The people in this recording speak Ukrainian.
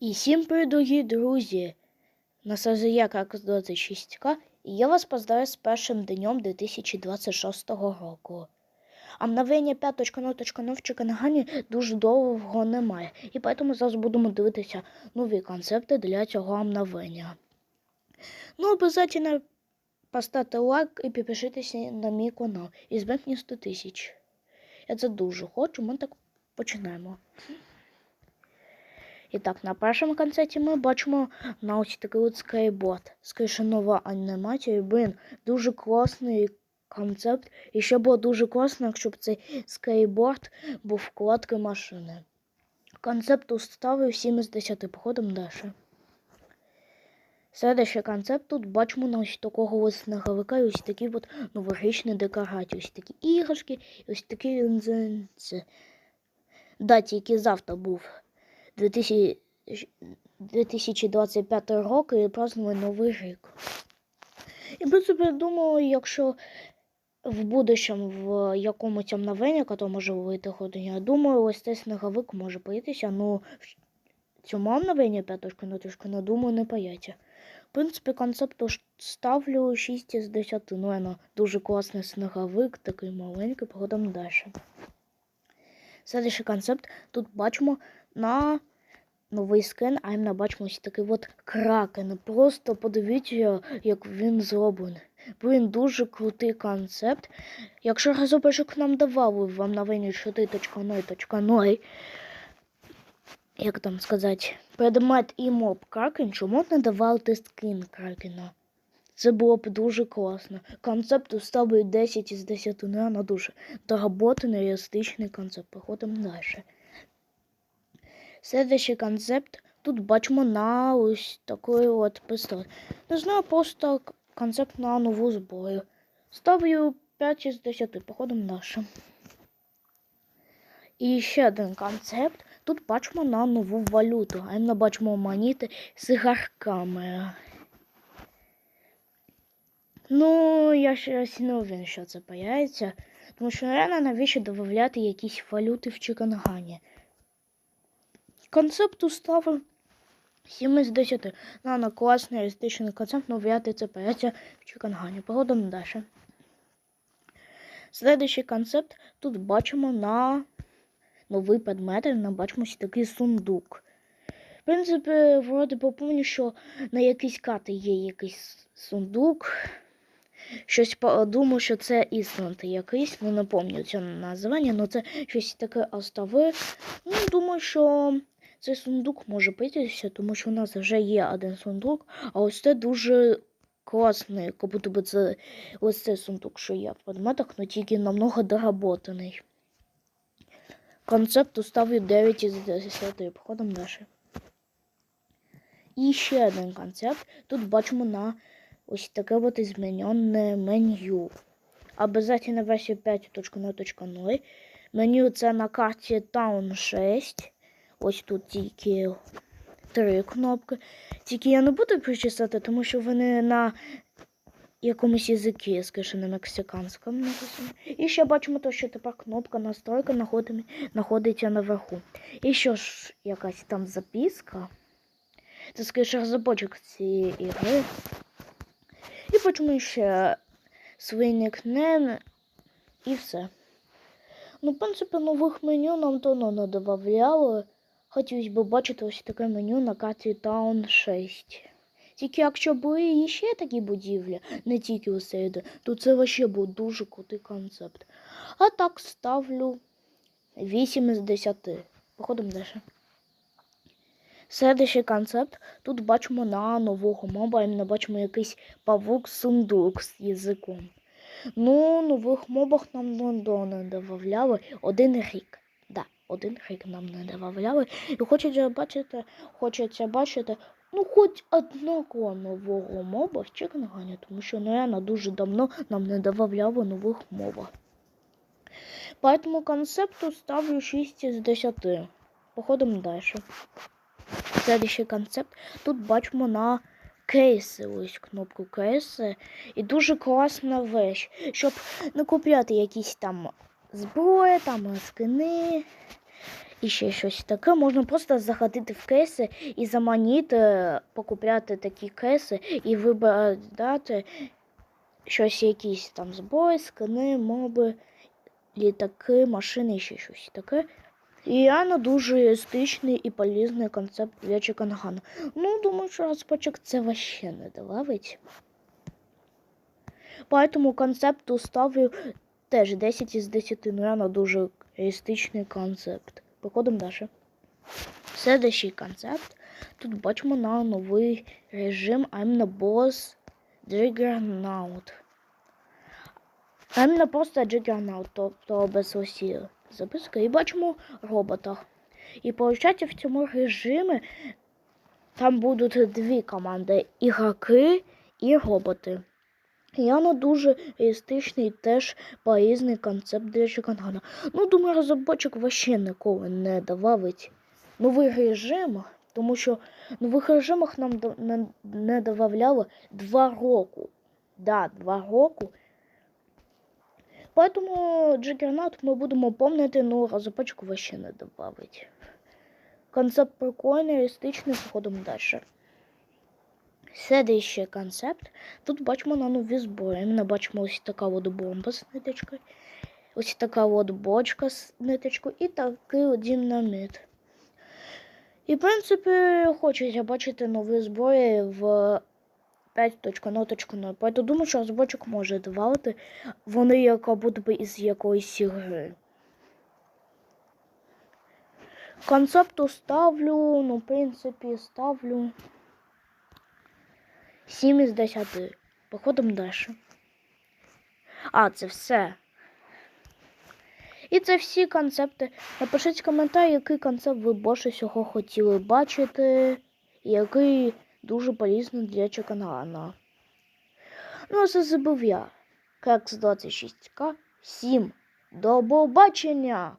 І всім дорогі друзі! На СЗЯ как 26К і я вас поздравляю з першим днем 2026 року. Обновлення 5.0.0 в Чикагані дуже довго немає, і тому зараз будемо дивитися нові концепти для цього обновлення. Ну, обов'язково поставте лайк і підпишіться на мій канал. І зберіть 100 тисяч. Я це дуже хочу, ми так починаємо. І так, на першому концерті ми бачимо на ось такий от скейборд. Скоріше нова анімація. Блін, дуже класний концепт. І ще було дуже класно, якщо б цей скейборд був вкладкою машини. Концепт уставив 7 з 10 походом далі. Следующий концепт тут бачимо на ось такого ось сніговика і ось такі от новорічні декорації. Ось такі іграшки, і ось такі лінзенці. Да, тільки завтра був 2000 2025 рок і празднує Новий рік. І в принципі, думаю, якщо в будущем в якомусь обновленні, яке може вийти годині, я думаю, ось цей сніговик може появитися, ну в цьому обновленні п'яточку на тишку, не думаю, не появиться. В принципі, концепту ставлю 6 з 10. Ну, воно дуже класний сніговик, такий маленький, походом далі. Следующий концепт. Тут бачимо на новий скин, а іменно бачимо такий от кракен. Просто подивіться, як він зроблений. Блін, дуже крутий концепт. Якщо разопочок нам давали в обновленні 4.0.0, як там сказати, предмет і моб кракен, чому не давали скин кракена? Це було б дуже класно. Концепт ставлю 10 із 10, ну, воно дуже доработаний, реалістичний концепт. Походимо далі. Следующий концепт тут бачимо на ось такий от пистолет. Не знаю, просто концепт на нову зброю. Ставлю 5 із 10, походимо далі. І ще один концепт. Тут бачимо на нову валюту, а іменно бачимо монети з ігарками. Ну, я щось не уверен, що це появиться. Тому що, реально, навіщо додати якісь валюти в Чикангані? Концепт уставив 7 з 10. Нано класний реалістичний концепт, але вряд це появиться в Чикангані. Погодимо далі. Следующий концепт тут бачимо на новий предмет, ми бачимо такий сундук. В принципі, вроде попомню, що на якійсь карті є якийсь сундук. Щось думаю, що це Ісланд якийсь, ну не пам'ятаю це названня, але це щось таке острове. Ну, думаю, що цей сундук може появитися, тому що у нас вже є один сундук, а ось це дуже класний, як будто би це ось цей сундук, що є в предметах, але тільки намного доработаний. Концепт уставлю 9 із 10, походом далі. І ще один концепт. Тут бачимо на ось таке от змінене меню. Обязательно версія 5.0.0. Меню це на карті Town 6. Ось тут тільки три кнопки. Тільки я не буду причисати, тому що вони на якомусь язикі, скажімо, на мексиканському написано. І ще бачимо, то, що тепер кнопка настройка знаходиться наверху. І що ж якась там записка. Це скоріше разработчик цієї ігри. І бачимо ще свій нікнейм і все. Ну, в принципі, нових меню нам давно не додавали. Хотілося б бачити ось таке меню на карті Town 6. Тільки якщо були ще такі будівлі, не тільки у Сейду, то це вообще був дуже крутий концепт. А так ставлю 8 з 10. Походимо далі. Следующий концепт. Тут бачимо на нового моба, іменно бачимо якийсь павук-сундук з язиком. Ну, нових мобах нам не додавали один рік. Один рік нам не додавали. І хочеться бачити, хочеться бачити, ну, хоч одного нового моба в Чикангані, тому що, наверное, дуже давно нам не додавали нових мобах. Поэтому концепту ставлю 6 з 10. Походимо далі. Следующий концепт. Тут бачимо на кейси, ось кнопку кейси. І дуже класна вещь, щоб не купляти якісь там зброї, там скини І ще щось таке. Можна просто заходити в кейси і заманіти, покупляти такі кейси і вибирати щось якісь там зброї, скини, моби, літаки, машини і ще щось таке. І реально дуже естетичний і полезний концепт для Чикангана. Ну, думаю, що розпочок це вообще не добавить. Поэтому концепту ставлю теж 10 із 10. Ну, реально дуже реалістичний концепт. Походимо далі. Следующий концепт. Тут бачимо на новий режим I'm the boss Juggernaut. I'm не просто Juggernaut, тобто без усі записки. І бачимо робота. І виходить, в цьому режимі там будуть дві команди: ігроки і роботи. Яно дуже реалістичний теж полезний концепт для Чикангана. Ну, думаю, розробочик вообще ніколи не добавить новий режим, тому що нових режимах нам не, не додавали два року. Да, два року. Поэтому Джигернат ми будемо помнити, ну розробочик вообще не добавить. Концепт прикольний, реалістичний, походимо далі. Следующий концепт. Тут бачимо на нові зброї. Ми бачимо ось така от бомба з ниточкою. Ось така от бочка з ниточкою і такий от динаміт. І, в принципі, хочеться бачити нові зброї в 5.0.0. Поэтому думаю, що розробочик може давати. Вони як будто із якоїсь гри. Концепту ставлю, ну, в принципі, ставлю 7 із 10. Походимо далі. А, це все. І це всі концепти. Напишіть коментар, який концепт ви більше всього хотіли бачити, і який дуже полезний для чеканана. Ну, це забув я. Кекс 26К. Всім до побачення!